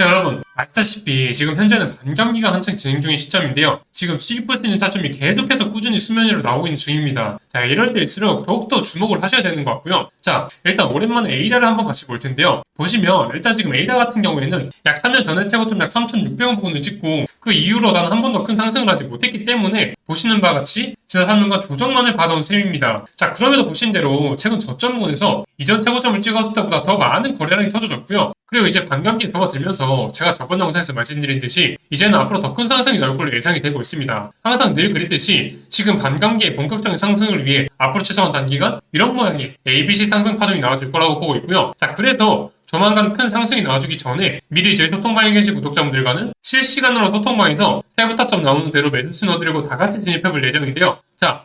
자 여러분 아시다시피 지금 현재는 반감기가 한창 진행 중인 시점인데요. 지금 수익 볼수 있는 차점이 계속해서 꾸준히 수면 위로 나오고 있는 중입니다. 자 이럴 때일수록 더욱더 주목을 하셔야 되는 것 같고요. 자 일단 오랜만에 에이다를 한번 같이 볼 텐데요. 보시면 일단 지금 에이다 같은 경우에는 약 3년 전에 최고점 약 3,600원 부근을 찍고 그 이후로 단 한 번도 큰 상승을 하지 못했기 때문에 보시는 바와 같이 지난 3년간 조정만을 받아온 셈입니다. 자 그럼에도 보신 대로 최근 저점 부근에서 이전 최고점을 찍었을 때보다 더 많은 거래량이 터져졌고요. 그리고 이제 반감기에 접어들면서 제가 저번 영상에서 말씀드린 듯이 이제는 앞으로 더 큰 상승이 나올 걸로 예상이 되고 있습니다. 항상 늘 그랬듯이 지금 반감기의 본격적인 상승을 위해 앞으로 최소한 단기간 이런 모양의 ABC 상승 파동이 나와줄 거라고 보고 있고요. 자 그래서 조만간 큰 상승이 나와주기 전에 미리 저희 소통방에 계신 구독자분들과는 실시간으로 소통방에서 세부 타점 나오는 대로 매수 신호드리고 다 같이 진입해볼 예정인데요. 자,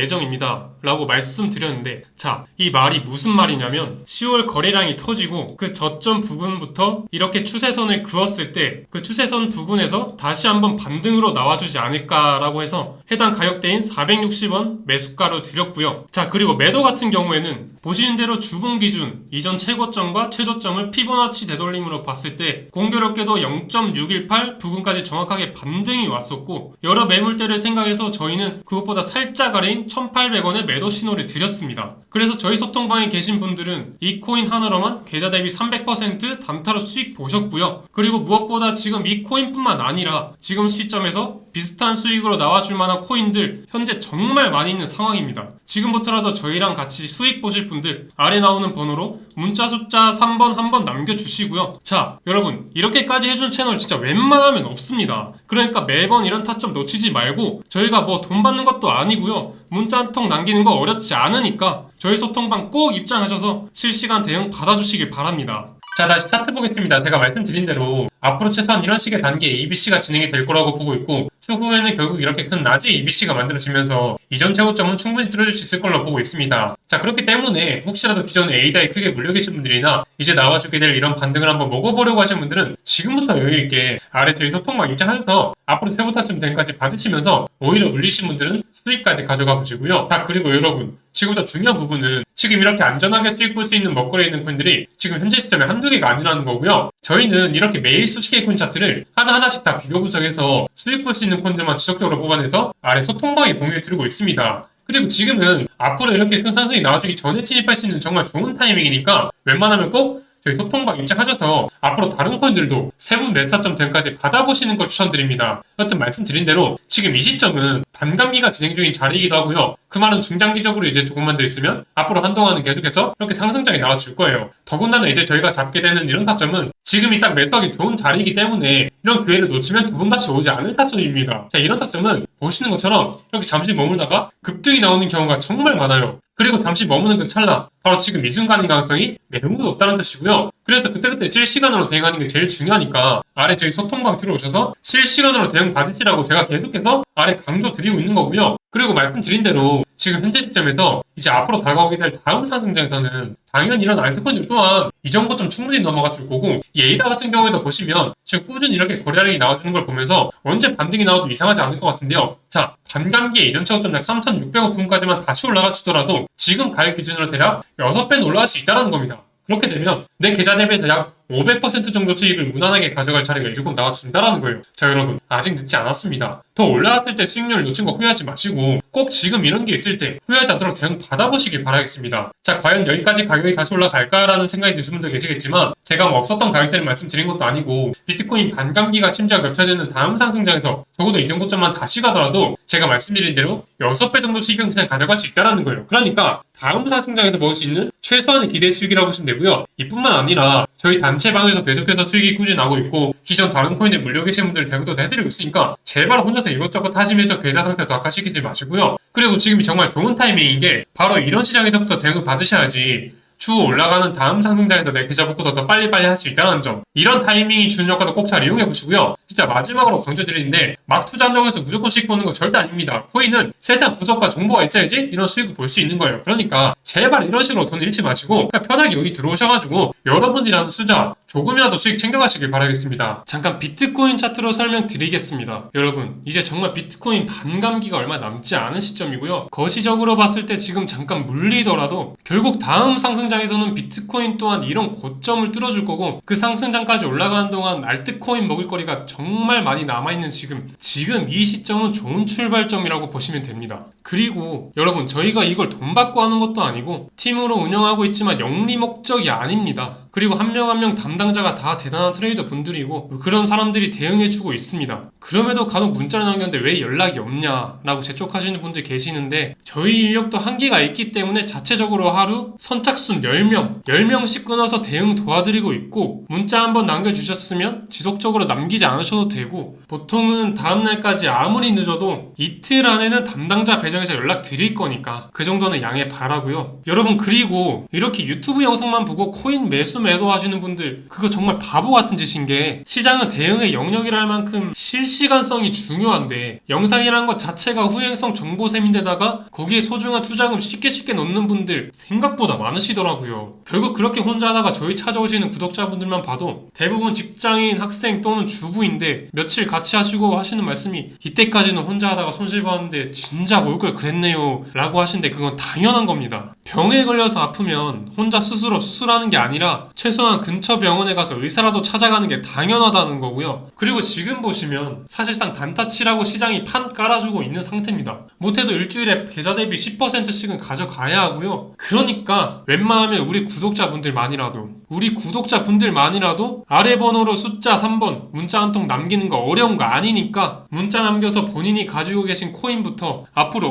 예정입니다. 라고 말씀드렸는데 자, 이 말이 무슨 말이냐면 10월 거래량이 터지고 그 저점 부근부터 이렇게 추세선을 그었을 때 그 추세선 부근에서 다시 한번 반등으로 나와주지 않을까라고 해서 해당 가격대인 460원 매수가로 드렸고요. 자, 그리고 매도 같은 경우에는 보시는 대로 주봉 기준 이전 최고점과 최저점을 피보나치 되돌림으로 봤을 때 공교롭게도 0.618 부근까지 정확하게 반등이 왔었고 여러 매물대를 생각해서 저희는 그것보다 살짝 아래인 1,800원의 매도 신호를 드렸습니다. 그래서 저희 소통방에 계신 분들은 이 코인 하나로만 계좌 대비 300% 단타로 수익 보셨고요. 그리고 무엇보다 지금 이 코인뿐만 아니라 지금 시점에서 비슷한 수익으로 나와줄 만한 코인들 현재 정말 많이 있는 상황입니다. 지금부터라도 저희랑 같이 수익 보실 분들 아래 나오는 번호로 문자 숫자 3번 한 번 남겨주시고요. 자, 여러분 이렇게까지 해준 채널 진짜 웬만하면 없습니다. 그러니까 매번 이런 타점 놓치지 말고 저희가 뭐 돈 받는 것도 아니고요. 문자 한 통 남기는 거 어렵지 않으니까 저희 소통방 꼭 입장하셔서 실시간 대응 받아주시길 바랍니다. 자 다시 차트 보겠습니다. 제가 말씀드린 대로 앞으로 최소한 이런 식의 단계 ABC가 진행이 될 거라고 보고 있고 추후에는 결국 이렇게 큰 낮의 ABC가 만들어지면서 이전 최고점은 충분히 뚫어줄 수 있을 걸로 보고 있습니다. 자 그렇기 때문에 혹시라도 기존에 A다에 크게 물려 계신 분들이나 이제 나와주게 될 이런 반등을 한번 먹어보려고 하신 분들은 지금부터 여유있게 아래 저희 소통망 입장하셔서 앞으로 세부타점 된까지 받으시면서 오히려 물리신 분들은 수익까지 가져가 보시고요. 자 그리고 여러분 지금부터 중요한 부분은 지금 이렇게 안전하게 수익 볼 수 있는 먹거리에 있는 코인들이 지금 현재 시점에 한두 개가 아니라는 거고요. 저희는 이렇게 매일 수십 개의 코인 차트를 하나하나씩 다 비교 분석해서 수익 볼 수 있는 코인들만 지속적으로 뽑아내서 아래 소통방에 공유해 드리고 있습니다. 그리고 지금은 앞으로 이렇게 큰 상승이 나와주기 전에 진입할 수 있는 정말 좋은 타이밍이니까 웬만하면 꼭 저희 소통방 입장하셔서 앞으로 다른 코인들도 세분 매수점 등까지 받아보시는 걸 추천드립니다. 여튼 말씀드린 대로 지금 이 시점은 반감기가 진행 중인 자리이기도 하고요. 그 말은 중장기적으로 이제 조금만 더 있으면 앞으로 한동안은 계속해서 이렇게 상승장이 나와줄 거예요. 더군다나 이제 저희가 잡게 되는 이런 타점은 지금이 딱 매수하기 좋은 자리이기 때문에 이런 기회를 놓치면 두 번 다시 오지 않을 타점입니다. 자, 이런 타점은 보시는 것처럼 이렇게 잠시 머물다가 급등이 나오는 경우가 정말 많아요. 그리고 잠시 머무는 그 찰나 바로 지금 이 순간인 가능성이 매우 높다는 뜻이고요. 그래서 그때그때 실시간으로 대응하는 게 제일 중요하니까 아래 저희 소통방 들어오셔서 실시간으로 대응 받으시라고 제가 계속해서 아래 강조 드리고 있는 거고요. 그리고 말씀드린 대로 지금 현재 시점에서 이제 앞으로 다가오게 될 다음 상승장에서는 당연히 이런 알트코인들 또한 이전 고점 충분히 넘어가 줄 거고 이 에이다 같은 경우에도 보시면 지금 꾸준히 이렇게 거래량이 나와주는 걸 보면서 언제 반등이 나와도 이상하지 않을 것 같은데요. 자, 반감기에 이전 최고점 약 3,600원 부분까지만 다시 올라가 주더라도 지금 가격 기준으로 대략 6배는 올라갈 수 있다는 겁니다. 그렇게 되면 내 계좌 대비해서 약500% 정도 수익을 무난하게 가져갈 차례가 조금 나와준다라는 거예요. 자 여러분 아직 늦지 않았습니다. 더 올라왔을 때 수익률을 놓친 거 후회하지 마시고 꼭 지금 이런 게 있을 때 후회하지 않도록 대응 받아보시길 바라겠습니다. 자 과연 여기까지 가격이 다시 올라갈까라는 생각이 드시는 분도 계시겠지만 제가 뭐 없었던 가격대를 말씀드린 것도 아니고 비트코인 반감기가 심지어 겹쳐지는 다음 상승장에서 적어도 이전 고점만 다시 가더라도 제가 말씀드린 대로 6배 정도 수익은 그냥 가져갈 수 있다는 거예요. 그러니까 다음 상승장에서 먹을 수 있는 최소한의 기대 수익이라고 보시면 되고요. 이뿐만 아니라 저희 단체 방에서 계속해서 수익이 꾸준히 나고 있고 기존 다른 코인에 물려 계신 분들 대구도 해드리고 있으니까 제발 혼자서 이것저것 하시면서 계좌 상태 도 악화시키지 마시고요. 그리고 지금이 정말 좋은 타이밍인 게 바로 이런 시장에서부터 대응을 받으셔야지 추후 올라가는 다음 상승장에서 내 계좌 복구도 더 빨리빨리 할 수 있다는 점 이런 타이밍이 주는 효과도 꼭 잘 이용해 보시고요 진짜 마지막으로 강조드리는데 막 투자한다고 해서 무조건 수익 보는 거 절대 아닙니다. 코인은 세상 분석과 정보가 있어야지 이런 수익을 볼 수 있는 거예요. 그러니까 제발 이런 식으로 돈 잃지 마시고 편하게 여기 들어오셔가지고 여러분들이라는 수자 조금이라도 수익 챙겨가시길 바라겠습니다. 잠깐 비트코인 차트로 설명드리겠습니다. 여러분 이제 정말 비트코인 반감기가 얼마 남지 않은 시점이고요. 거시적으로 봤을 때 지금 잠깐 물리더라도 결국 다음 상승장에서는 비트코인 또한 이런 고점을 뚫어줄 거고 그 상승장까지 올라가는 동안 알트코인 먹을 거리가 정말 많이 남아있는 지금 지금 이 시점은 좋은 출발점이라고 보시면 됩니다 그리고 여러분 저희가 이걸 돈 받고 하는 것도 아니고 팀으로 운영하고 있지만 영리 목적이 아닙니다 그리고 한명 한 명 담당자가 다 대단한 트레이더 분들이고 그런 사람들이 대응해주고 있습니다. 그럼에도 간혹 문자를 남겼는데 왜 연락이 없냐라고 재촉하시는 분들 계시는데 저희 인력도 한계가 있기 때문에 자체적으로 하루 선착순 10명, 10명씩 끊어서 대응 도와드리고 있고 문자 한번 남겨주셨으면 지속적으로 남기지 않으셔도 되고 보통은 다음날까지 아무리 늦어도 이틀 안에는 담당자 배정 해서 연락 드릴 거니까 그 정도는 양해 바라고요. 여러분 그리고 이렇게 유튜브 영상만 보고 코인 매수 매도 하시는 분들 그거 정말 바보 같은 짓인 게 시장은 대응의 영역이랄 만큼 실시간성이 중요한데 영상이란 것 자체가 후행성 정보셈인데다가 거기에 소중한 투자금 쉽게 쉽게 넣는 분들 생각보다 많으시더라고요. 결국 그렇게 혼자 하다가 저희 찾아오시는 구독자분들만 봐도 대부분 직장인, 학생 또는 주부인데 며칠 같이 하시고 하시는 말씀이 이때까지는 혼자 하다가 손실 봤는데 진작 올걸 그랬네요 라고 하시는데 그건 당연한 겁니다. 병에 걸려서 아프면 혼자 스스로 수술하는 게 아니라 최소한 근처 병원에 가서 의사라도 찾아가는 게 당연하다는 거고요. 그리고 지금 보시면 사실상 단타치라고 시장이 판 깔아주고 있는 상태입니다. 못해도 일주일에 계좌 대비 10%씩은 가져가야 하고요. 그러니까 웬만하면 우리 구독자분들만이라도 우리 구독자분들만이라도 아래 번호로 숫자 3번 문자 한 통 남기는 거 어려운 거 아니니까 문자 남겨서 본인이 가지고 계신 코인부터 앞으로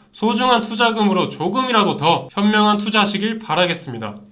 소중한 투자금으로 조금이라도 더 현명한 투자하시길 바라겠습니다.